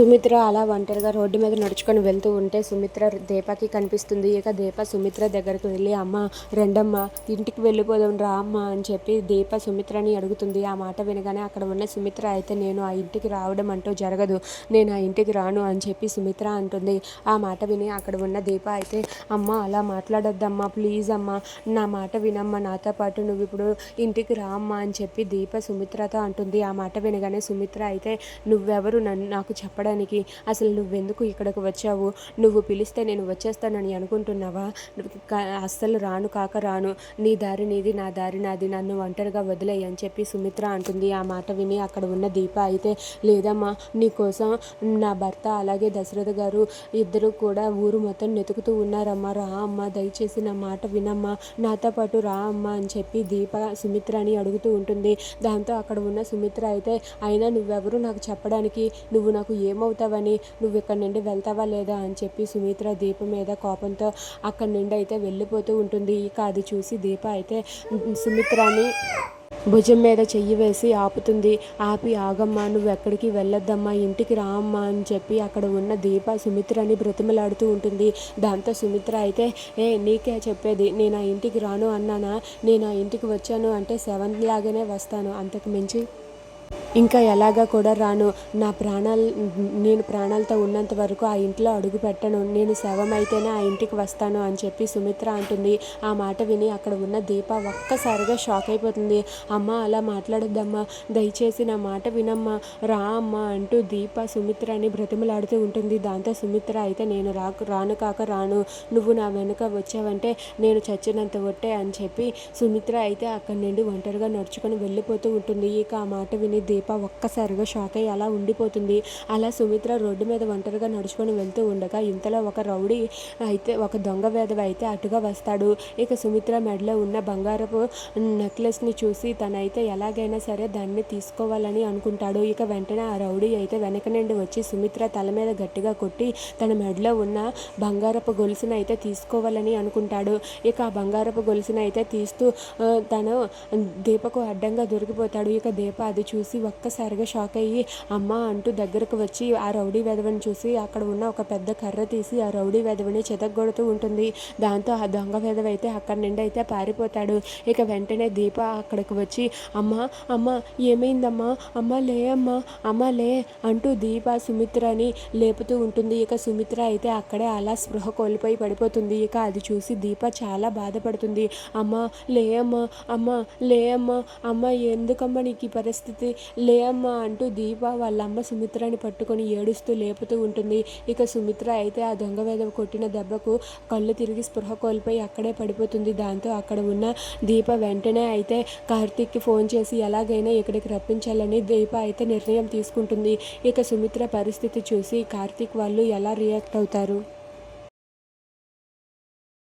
సుమిత్ర అలా ఒంటరిగా రోడ్డు మీద నడుచుకొని వెళ్తూ ఉంటే సుమిత్ర దీపకి కనిపిస్తుంది. ఇక దీప సుమిత్ర దగ్గరకు వెళ్ళి అమ్మ రెండమ్మ ఇంటికి వెళ్ళిపోదాం రా అమ్మ అని చెప్పి దీప సుమిత్రని అడుగుతుంది. ఆ మాట వినగానే అక్కడ ఉన్న సుమిత్ర అయితే నేను ఆ ఇంటికి రావడం అంటూ జరగదు. నేను ఆ ఇంటికి రాను అని చెప్పి సుమిత్ర అంటుంది. ఆ మాట విని అక్కడ ఉన్న దీప అయితే అమ్మ అలా మాట్లాడొద్దమ్మా ప్లీజ్ అమ్మ నా మాట వినమ్మ నాతో పాటు నువ్వు ఇప్పుడు ఇంటికి రా అమ్మ అని చెప్పి దీప సుమిత్రతో అంటుంది. ఆ మాట వినగానే సుమిత్ర అయితే నువ్వెవరు? నన్ను నాకు చెప్పడం చెప్పడానికి అసలు నువ్వెందుకు ఇక్కడికి వచ్చావు? నువ్వు పిలిస్తే నేను వచ్చేస్తానని అనుకుంటున్నావా? అస్సలు రాను కాక రాను. నీ దారి నీది నా దారి నాది. నన్ను ఒంటరిగా వదిలేయి అని చెప్పి సుమిత్ర అంటుంది. ఆ మాట విని అక్కడ ఉన్న దీప అయితే లేదమ్మా నీకోసం నా భర్త అలాగే దశరథ గారు ఇద్దరు కూడా ఊరు మొత్తం వెతుకుతూ ఉన్నారమ్మా. రా అమ్మ దయచేసి నా మాట వినమ్మా. నాతో పాటు రా అమ్మా అని చెప్పి దీప సుమిత్ర అని అడుగుతూ ఉంటుంది. దాంతో అక్కడ ఉన్న సుమిత్ర అయితే అయినా నువ్వెవరు నాకు చెప్పడానికి? నువ్వు నాకు ఏమవుతావని నువ్వు ఇక్కడ నుండి వెళ్తావా లేదా? అని చెప్పి సుమిత్ర దీప మీద కోపంతో అక్కడి నుండి అయితే వెళ్ళిపోతూ ఉంటుంది. ఇక అది చూసి దీప అయితే సుమిత్రని భుజం మీద చెయ్యి వేసి ఆపుతుంది. ఆపి ఆగమ్మా నువ్వు ఎక్కడికి వెళ్ళొద్దమ్మా ఇంటికి రామ్మా అని చెప్పి అక్కడ ఉన్న దీప సుమిత్రని బ్రతిమలాడుతూ ఉంటుంది. దాంతో సుమిత్ర అయితే ఏ నీకే చెప్పేది. నేను ఆ ఇంటికి రాను అన్నానా? నేను ఆ ఇంటికి వచ్చాను అంటే సెవెన్ లాగానే వస్తాను. అంతకు మించి ఇంకా ఎలాగా కూడా రాను. నా ప్రాణాలు నేను ప్రాణాలతో ఉన్నంత వరకు ఆ ఇంట్లో అడుగు పెట్టను. నేను శవం అయితేనే ఆ ఇంటికి వస్తాను అని చెప్పి సుమిత్ర అంటుంది. ఆ మాట విని అక్కడ ఉన్న దీప ఒక్కసారిగా షాక్ అయిపోతుంది. అమ్మ అలా మాట్లాడొద్దమ్మా. దయచేసి నా మాట వినమ్మా. రా అమ్మా అంటూ దీప సుమిత్రని బ్రతిమలాడుతూ ఉంటుంది. దాంతో సుమిత్ర అయితే నేను రాకు రాను కాక రాను. నువ్వు నా వెనుక వచ్చావంటే నేను చచ్చినంత ఒట్టే అని చెప్పి సుమిత్ర అయితే అక్కడి నుండి ఒంటరిగా నడుచుకొని వెళ్ళిపోతూ ఉంటుంది. ఇక ఆ మాట విని దీప దీప ఒక్కసారిగా షాక్ అయ్యి అలా ఉండిపోతుంది. అలా సుమిత్ర రోడ్డు మీద ఒంటరిగా నడుచుకొని వెళ్తూ ఉండగా ఇంతలో ఒక రౌడీ అయితే ఒక దొంగ వేధవ అయితే అటుగా వస్తాడు. ఇక సుమిత్ర మెడలో ఉన్న బంగారపు నెక్లెస్ని చూసి తనైతే ఎలాగైనా సరే దాన్ని తీసుకోవాలని అనుకుంటాడు. ఇక వెంటనే ఆ రౌడీ అయితే వెనక నుండి వచ్చి సుమిత్ర తల మీద గట్టిగా కొట్టి తన మెడలో ఉన్న బంగారపు గొలుసును అయితే తీసుకోవాలని అనుకుంటాడు. ఇక ఆ బంగారపు గొలుసును అయితే తీస్తూ తను దీపకు అడ్డంగా దొరికిపోతాడు. ఇక దీప అది చూసి ఒక్కసారిగా షాక్ అయ్యి అమ్మ అంటూ దగ్గరకు వచ్చి ఆ రౌడీ వెధవని చూసి అక్కడ ఉన్న ఒక పెద్ద కర్ర తీసి ఆ రౌడీ వెధవని చెదగొడుతూ ఉంటుంది. దాంతో ఆ దొంగ వెధవ అయితే అక్కడి నుండి అయితే పారిపోతాడు. ఇక వెంటనే దీప అక్కడికి వచ్చి అమ్మ అమ్మ ఏమైందమ్మా? అమ్మ లే అమ్మ అమ్మ లే అంటూ దీప సుమిత్రని లేపుతూ ఉంటుంది. ఇక సుమిత్ర అయితే అక్కడే అలా స్పృహ కోల్పోయి పడిపోతుంది. ఇక అది చూసి దీప చాలా బాధపడుతుంది. అమ్మ లే అమ్మా అమ్మ లే అమ్మ అమ్మ ఎందుకమ్మ నీకు ఈ పరిస్థితి? లే అమ్మా అంటూ దీప వాళ్ళ అమ్మ సుమిత్రని పట్టుకొని ఏడుస్తూ లేపుతూ ఉంటుంది. ఇక సుమిత్ర అయితే ఆ దొంగ వేదవ కొట్టిన దెబ్బకు కళ్ళు తిరిగి స్పృహ కోల్పోయి అక్కడే పడిపోతుంది. దాంతో అక్కడ ఉన్న దీప వెంటనే అయితే కార్తీక్కి ఫోన్ చేసి ఎలాగైనా ఇక్కడికి రప్పించాలని దీప అయితే నిర్ణయం తీసుకుంటుంది. ఇక సుమిత్ర పరిస్థితి చూసి కార్తీక్ వాళ్ళు ఎలా రియాక్ట్ అవుతారు?